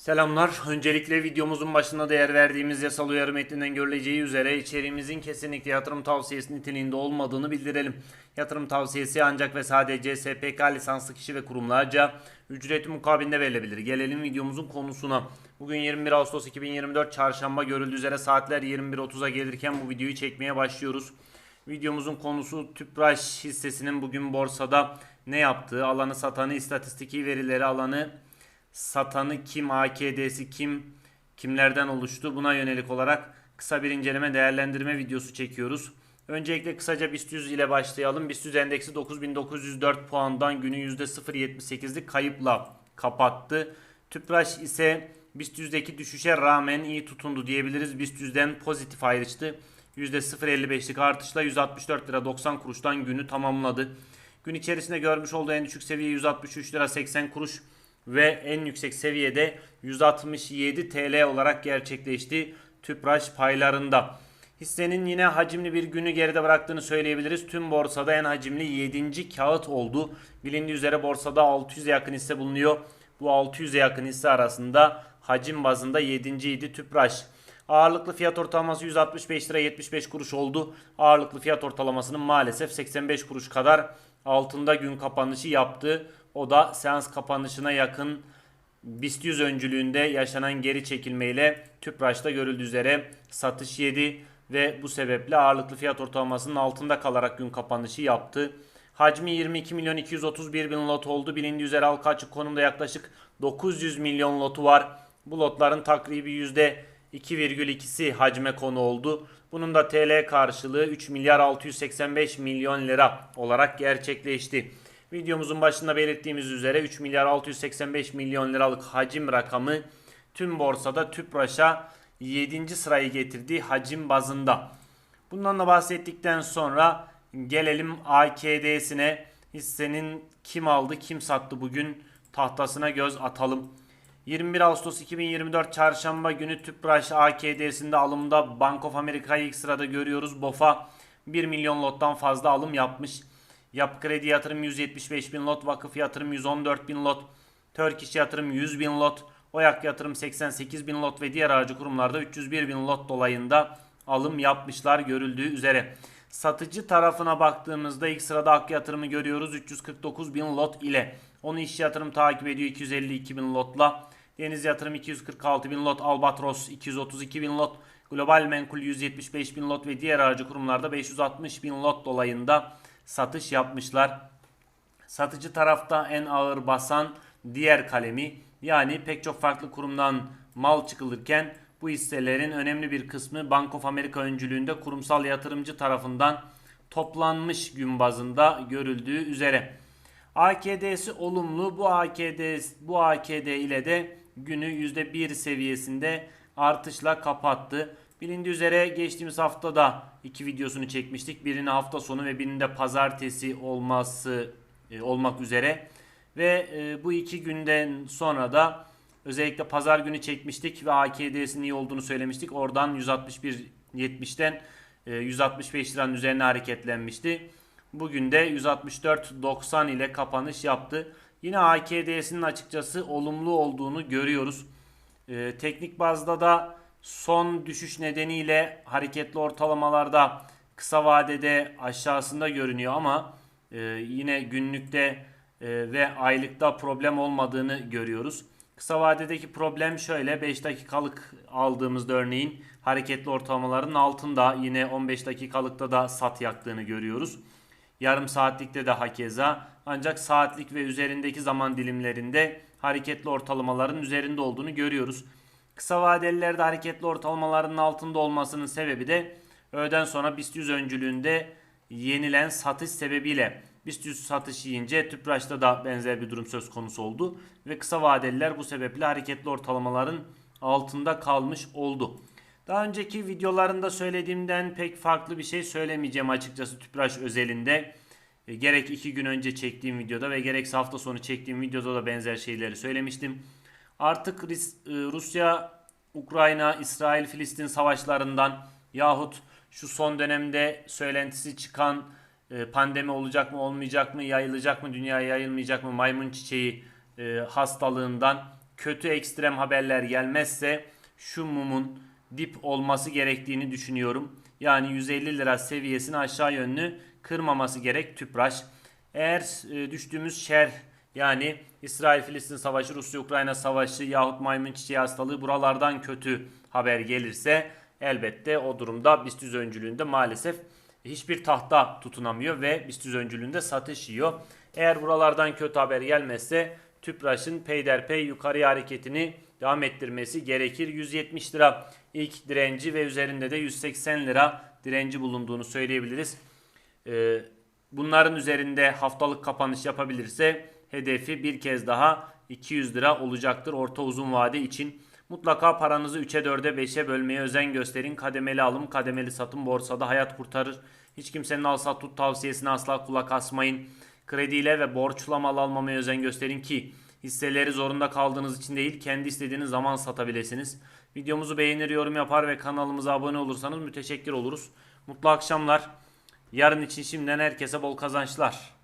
Selamlar. Öncelikle videomuzun başında değer verdiğimiz yasal uyarı metninden görüleceği üzere içeriğimizin kesinlikle yatırım tavsiyesi niteliğinde olmadığını bildirelim. Yatırım tavsiyesi ancak ve sadece SPK lisanslı kişi ve kurumlarca ücreti mukabilinde verilebilir. Gelelim videomuzun konusuna. Bugün 21 Ağustos 2024 Çarşamba görüldüğü üzere saatler 21.30'a gelirken bu videoyu çekmeye başlıyoruz. Videomuzun konusu Tüpraş hissesinin bugün borsada ne yaptığı, alanı satanı, istatistiki verileri alanı satanı kim, AKD'si kim, kimlerden oluştu buna yönelik olarak kısa bir inceleme değerlendirme videosu çekiyoruz. Öncelikle kısaca BIST 100 ile başlayalım. BIST 100 endeksi 9904 puandan günü %0.78'lik kayıpla kapattı. Tüpraş ise BIST 100'deki düşüşe rağmen iyi tutundu diyebiliriz. BIST 100'den pozitif ayrıştı. %0.55'lik artışla 164 lira 90 kuruştan günü tamamladı. Gün içerisinde görmüş olduğu en düşük seviye 163 lira 80 kuruş ve en yüksek seviyede 167 TL olarak gerçekleşti Tüpraş paylarında. Hissenin yine hacimli bir günü geride bıraktığını söyleyebiliriz. Tüm borsada en hacimli 7. kağıt oldu. Bilindiği üzere borsada 600'e yakın hisse bulunuyor. Bu 600'e yakın hisse arasında hacim bazında 7. idi Tüpraş. Ağırlıklı fiyat ortalaması 165 lira 75 kuruş oldu. Ağırlıklı fiyat ortalamasının maalesef 85 kuruş kadar altında gün kapanışı yaptı. O da seans kapanışına yakın BIST 100 öncülüğünde yaşanan geri çekilmeyle Tüpraş'ta görüldüğü üzere satış yedi ve bu sebeple ağırlıklı fiyat ortalamasının altında kalarak gün kapanışı yaptı. Hacmi 22 milyon 231 bin lot oldu. Bilindiği üzere halka açık konumda yaklaşık 900 milyon lotu var. Bu lotların takribi %2,2'si hacme konu oldu. Bunun da TL karşılığı 3 milyar 685 milyon lira olarak gerçekleşti. Videomuzun başında belirttiğimiz üzere 3 milyar 685 milyon liralık hacim rakamı tüm borsada Tüpraş'a 7. sırayı getirdiği hacim bazında. Bundan da bahsettikten sonra gelelim AKD'sine. Hissenin kim aldı kim sattı bugün tahtasına göz atalım. 21 Ağustos 2024 Çarşamba günü Tüpraş AKD'sinde alımda Bank of America'yı ilk sırada görüyoruz. BOFA 1 milyon lottan fazla alım yapmış. Yapı Kredi Yatırım 175 bin lot, Vakıf Yatırım 114 bin lot, Turkish Yatırım 100 bin lot, Oyak Yatırım 88 bin lot ve diğer aracı kurumlarda 301 bin lot dolayında alım yapmışlar görüldüğü üzere. Satıcı tarafına baktığımızda ilk sırada Ak Yatırım'ı görüyoruz 349 bin lot ile. Onu iş yatırım takip ediyor 252 bin lotla. Deniz Yatırım 246 bin lot, Albatros 232 bin lot, Global Menkul 175 bin lot ve diğer aracı kurumlarda 560 bin lot dolayında satış yapmışlar. Satıcı tarafta en ağır basan diğer kalemi yani pek çok farklı kurumdan mal çıkılırken bu hisselerin önemli bir kısmı Bank of America öncülüğünde kurumsal yatırımcı tarafından toplanmış gün bazında görüldüğü üzere. AKD'si olumlu. Bu AKD bu AKD ile de günü %1 seviyesinde artışla kapattı. Bilindiği üzere geçtiğimiz hafta da iki videosunu çekmiştik. Birini hafta sonu ve birini de pazartesi olması e, olmak üzere. Ve e, bu iki günden sonra da özellikle pazar günü çekmiştik ve AKD'sinin iyi olduğunu söylemiştik. Oradan 161.70'ten e, 165 liranın üzerine hareketlenmişti. Bugün de 164.90 ile kapanış yaptı. Yine AKD'sinin açıkçası olumlu olduğunu görüyoruz. E, teknik bazda da son düşüş nedeniyle hareketli ortalamalarda kısa vadede aşağısında görünüyor ama e, yine günlükte e, ve aylıkta problem olmadığını görüyoruz. Kısa vadedeki problem şöyle 5 dakikalık aldığımızda örneğin hareketli ortalamaların altında yine 15 dakikalıkta da sat yaktığını görüyoruz. Yarım saatlikte de hakeza ancak saatlik ve üzerindeki zaman dilimlerinde hareketli ortalamaların üzerinde olduğunu görüyoruz. Kısa vadelilerde hareketli ortalamaların altında olmasının sebebi de öğleden sonra BIST 100 öncülüğünde yenilen satış sebebiyle BIST 100 satış yiyince Tüpraş'ta da benzer bir durum söz konusu oldu. Ve kısa vadeliler bu sebeple hareketli ortalamaların altında kalmış oldu. Daha önceki videolarında söylediğimden pek farklı bir şey söylemeyeceğim açıkçası Tüpraş özelinde. E, gerek iki gün önce çektiğim videoda ve gerekse hafta sonu çektiğim videoda da benzer şeyleri söylemiştim. Artık Rusya, Ukrayna, İsrail, Filistin savaşlarından yahut şu son dönemde söylentisi çıkan e, pandemi olacak mı olmayacak mı yayılacak mı dünyaya yayılmayacak mı maymun çiçeği e, hastalığından kötü ekstrem haberler gelmezse şu mumun dip olması gerektiğini düşünüyorum. Yani 150 lira seviyesini aşağı yönlü kırmaması gerek tüpraş. Eğer e, düştüğümüz şer yani İsrail-Filistin savaşı, Rusya-Ukrayna savaşı yahut maymun çiçeği hastalığı buralardan kötü haber gelirse elbette o durumda BIST öncülüğünde maalesef hiçbir tahta tutunamıyor ve BIST öncülüğünde satış yiyor. Eğer buralardan kötü haber gelmezse Tüpraş'ın peyderpey yukarıya hareketini devam ettirmesi gerekir. 170 lira ilk direnci ve üzerinde de 180 lira direnci bulunduğunu söyleyebiliriz. Ee, bunların üzerinde haftalık kapanış yapabilirse hedefi bir kez daha 200 lira olacaktır orta uzun vade için. Mutlaka paranızı 3'e 4'e 5'e bölmeye özen gösterin. Kademeli alım, kademeli satım borsada hayat kurtarır. Hiç kimsenin al sat tut tavsiyesine asla kulak asmayın. Krediyle ve borçla mal almamaya özen gösterin ki hisseleri zorunda kaldığınız için değil kendi istediğiniz zaman satabilirsiniz. Videomuzu beğenir, yorum yapar ve kanalımıza abone olursanız müteşekkir oluruz. Mutlu akşamlar. Yarın için şimdiden herkese bol kazançlar.